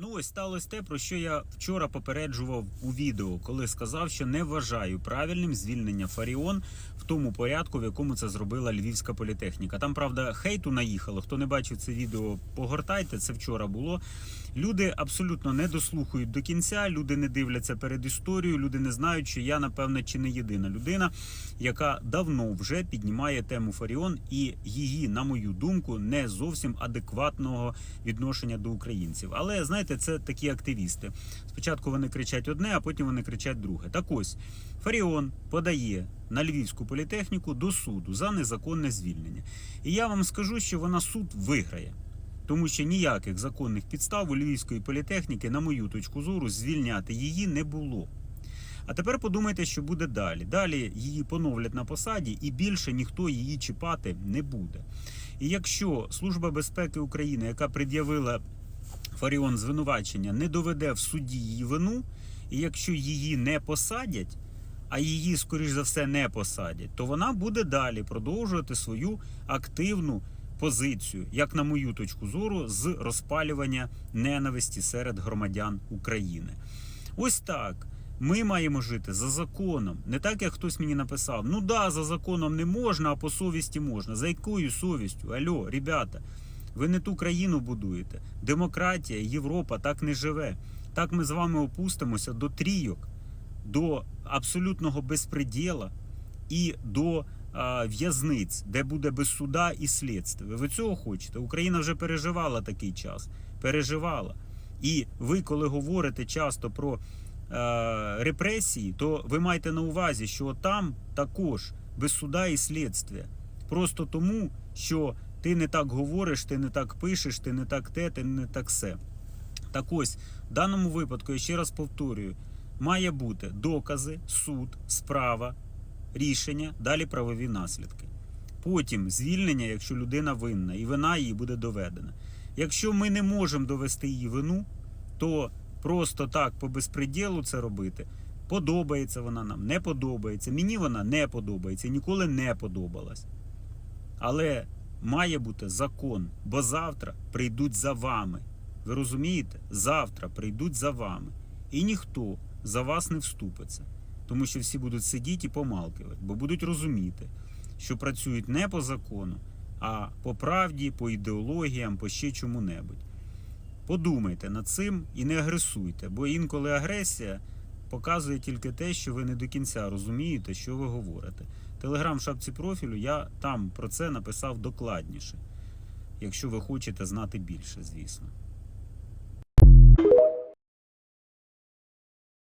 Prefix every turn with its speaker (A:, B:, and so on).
A: Ну ось сталося те, про що я вчора попереджував у відео, коли сказав, що не вважаю правильним звільнення Фаріон в тому порядку, в якому це зробила Львівська політехніка. Там, правда, хейту наїхало. Хто не бачив це відео, погортайте. Це вчора було. Люди абсолютно не дослухають до кінця, люди не дивляться перед історією, люди не знають, що я, напевно, чи не єдина людина, яка давно вже піднімає тему Фаріон і її, на мою думку, не зовсім адекватного відношення до українців. Але знаєте, це такі активісти. Спочатку вони кричать одне, а потім вони кричать друге. Так ось Фаріон подає на Львівську політехніку до суду за незаконне звільнення. І я вам скажу, що вона суд виграє. Тому що ніяких законних підстав у Львівської політехніки, на мою точку зору, звільняти її не було. А тепер подумайте, що буде далі. Далі її поновлять на посаді, і більше ніхто її чіпати не буде. І якщо Служба безпеки України, яка пред'явила Фаріон звинувачення, не доведе в суді її вину, і якщо її не посадять, а її, скоріш за все, не посадять, то вона буде далі продовжувати свою активну позицію, як на мою точку зору, з розпалювання ненависті серед громадян України. Ось так. Ми маємо жити за законом, не так як хтось мені написав: ну да, за законом не можна, а по совісті можна. За якою совістю? Альо, ребята, ви не ту країну будуєте. Демократія, Європа так не живе. Так ми з вами опустимося до трійок, до абсолютного безпреділа і до в'язниць, де буде без суда і слідства. Ви цього хочете? Україна вже переживала такий час. Переживала. І ви, коли говорите часто про е, репресії, то ви маєте на увазі, що там також без суда і слідства. Просто тому, що ти не так говориш, ти не так пишеш, ти не так те, ти не так все. Так ось, в даному випадку, я ще раз повторюю, має бути докази, суд, справа, рішення, далі правові наслідки. Потім звільнення, якщо людина винна, і вина її буде доведена. Якщо ми не можемо довести її вину, то просто так по безпреділу це робити. Подобається вона нам, не подобається. Мені вона не подобається, ніколи не подобалась. Але має бути закон, бо завтра прийдуть за вами. Ви розумієте? Завтра прийдуть за вами. І ніхто за вас не вступиться. Тому що всі будуть сидіти і помалкувати, бо будуть розуміти, що працюють не по закону, а по правді, по ідеологіям, по ще чому-небудь. Подумайте над цим і не агресуйте, бо інколи агресія показує тільки те, що ви не до кінця розумієте, що ви говорите. Телеграм в шапці профілю я там про це написав докладніше, якщо ви хочете знати більше, звісно.